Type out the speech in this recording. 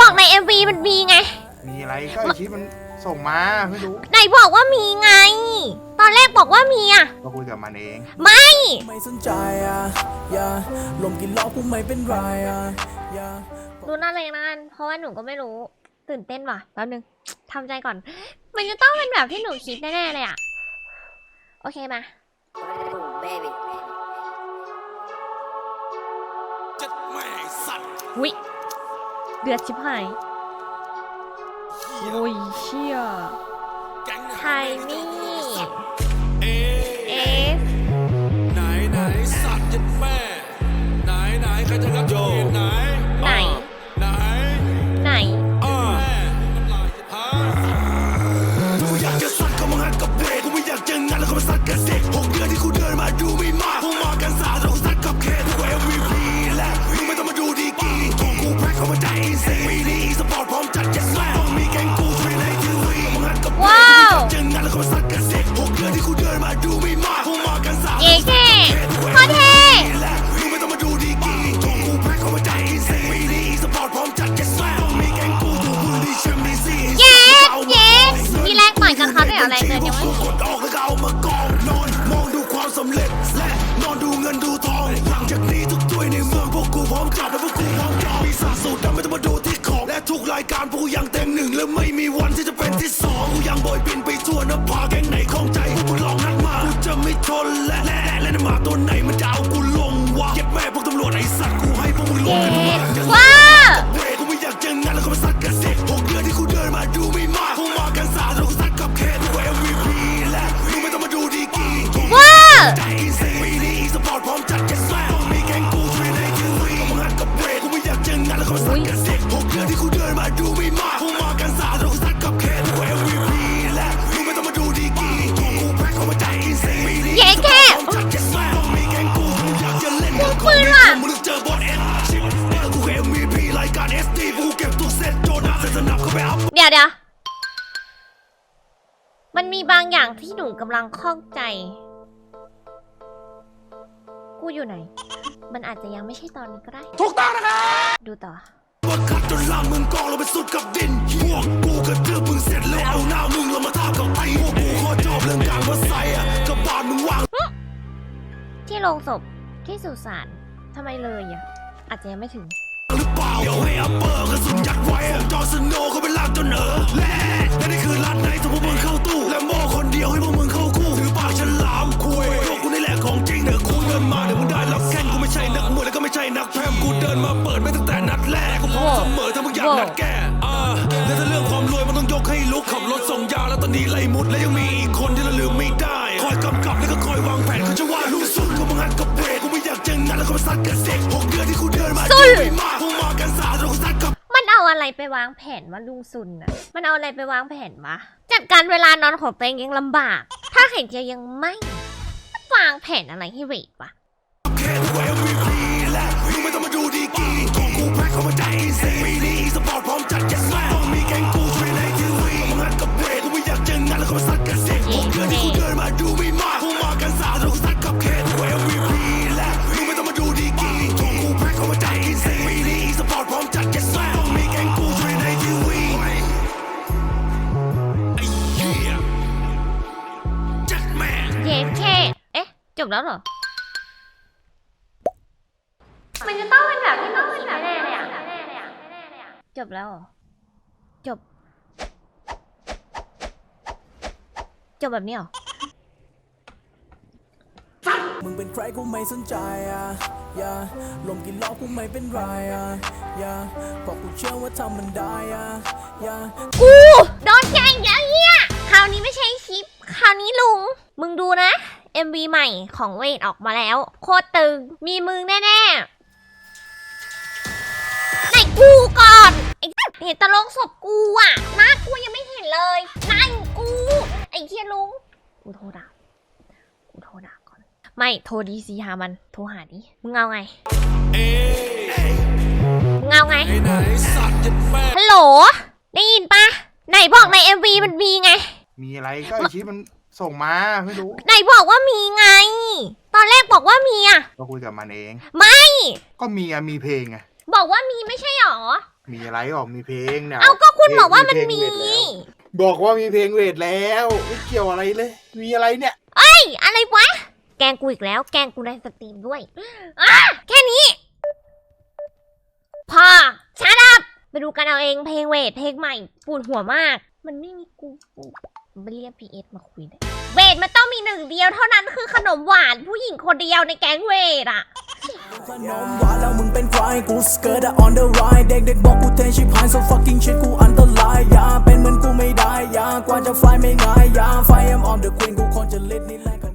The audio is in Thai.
บอกใน MV มันมีไง มีอะไรก็ไอชิปมันส่งมาไม่รู้ไหนบอกว่ามีไง ตอนแรกบอกว่ามีอะก็คุยกับมันเอง ไม่ไม่สนใจอะอย่าลมกินล้อกูไม่เป็นไรอะอย่ารู้นั่นเลยนั่นเพราะว่าหนูก็ไม่รู้ ตื่นเต้นว่ะแป๊บนึงทำใจก่อน มันจะต้องเป็นแบบที่หนูคิดแน่ๆเลยอะโอเคมา baby. วิ เดือดชิบหายโอ้ยเชี่ยไทมี่ายการพวกกูยังเต็มหนึ่งและไม่มีวันที่จะเป็นที่สองกูยังโบยบินไปทั่วนะพาแก๊งไหนของใจพวกมึงลองนัดมากูจะไม่ทนและและและและหมาตัวไหนมันจะเอากูลงวะเก็บแม่พวกตำรวจไอ้สัตว์กูให้พวกมึงลงกันมา ว้า เซนสนับเข้าไปอัพเดี๋ยวเดี๋ยวมันมีบางอย่างที่หนูกำลังข้องใจ กูอยู่ไหน มันอาจจะยังไม่ใช่ตอนนี้ก็ได้ ถูกต้องนะครับ ดูต่อว่าขัดจนล่างมึงกองเราไปสุดกับดินพวกกูกระเทือบมึงเสร็จแล้วเอาหน้ามึงเรามาทาบกับไอ้พวกกูโคตรชอบเรื่องการมาใส่อะกับบานมึงวาง ที่โรงศพที่สุสานทำไมเลยอะอาจจะยังไม่ถึงหรือ เปล่าเดี๋ยวให้อัปเปอร์กระสุนยัดไว้อะจอร์สโนว์เขาเป็นลากจนเออแล่และนี่คือรัดไหนสมมติมึงเข้าตู้และโม่คนเดียวให้พวกมึงเข้าคู่ถือปากฉลามคุยพวกกูนี่แหละของจริงเดี๋ยวกูเดินมาเดี๋ยวมึงได้รับแข้งกูไม่ใช่นักมวยแล้วก็ไม่ใช่นักแพมกูเดินมาเปิดไม่ตั้งแต่นัดแรกกูพร้อมเสมอถ้ามึงอยากนัดแก้อ่าและถ้าเรื่องความรวยมันต้องยกให้ลุกขับรถส่งยาแล้วตอนนี้ไล่มุดและยังมีอีกคนที่เราลืมไม่ได้คอยกำกับแล้วก็คอยวางแผนเขาจะว่าลูกสุดก็มึงหันกับเบรกกูไม่อยากเจองันแล้วก็มาซัดกันเด็กหกเดือนที่กูเดินมาสุดไม่มาก อะไรไปวางแผนวะลุงซุนอะมันเอาอะไรไปวางแผนวะจัดการเวลานอนของตัวเองยังลำบาก ถ้าเห็นจะยังไม่วางแผนอะไรให้เวทวะไม่ต้องมาดูดีกีของกูแพ็คเข้ามาใจเสีนี้สปอร์ตพร้อมจัด จบแล้วเหรอ มันจะต้องเป็นแบบที่ต้องเป็นแบบแน่เลยอะจบแล้วเหรอ จบ จบแบบนี้เหรอมึงเป็นใครกูไม่สนใจอะอย่าลมกินล้อกูไม่เป็นไรอะอย่าบอกกูเชื่อว่าทำมันได้อะอย่ากูโดนแกล้งแล้วเนี่ย คราวนี้ไม่ใช่คลิป คราวนี้ลุง มึงดูนะ MV ใหม่ของเวทออกมาแล้ว โคตรตึง มีมึงแน่ๆไหนกูก่อนไอ้เห็นตะลงศพกูอะหน้ากูยังไม่เห็นเลยนั่นกู ไอ้เทียลุงกูโทรด่ากูโทรด่าก่อน ไม่โทรดีซีหามันโทรหาดิมึงเอาไงมึงเอาไงฮัลโหลได้ยินปะไหนบอกใน MV มันมีไงมีอะไรก็ไอชิปมัน ส่งมาไม่รู้ไหนบอกว่ามีไง ตอนแรกบอกว่ามีอะก็คุยกับมันเอง ไม่ ก็มีอะมีเพลงไงบอกว่ามีไม่ใช่หรอ มีอะไรออกมีเพลงเนี่ยเอาก็คุณบอกว่ามันมีเพลงเวทแล้วบอกว่ามีเพลงเวทแล้วไม่เกี่ยวอะไรเลย มีอะไรเนี่ยเฮ้ยอะไรวะ แกล้งกูอีกแล้ว แกล้งกูในสตรีมด้วยอะแค่นี้ พอชาดับไปดูกันเอาเองเพลงเวทเพลงใหม่ปวดหัวมาก มันไม่มีกูกู ไม่เรียกพีเอสมาคุยเลยเวทมันต้องมีหนึ่งเดียวเท่านั้นคือขนมหวานผู้หญิงคนเดียวในแก๊งเวทอะขนมหวานแล้วมึงเป็นใครกูสเกิร์ต on the ride เด็กๆบอกกูเทชิพาย so fucking shit กูอันตรายอย่าเป็นเหมือนกูไม่ได้อย่ากว่าจะไฟไม่ง่ายอย่า fire am on the queen กูคนจะเล่นนี่แหละ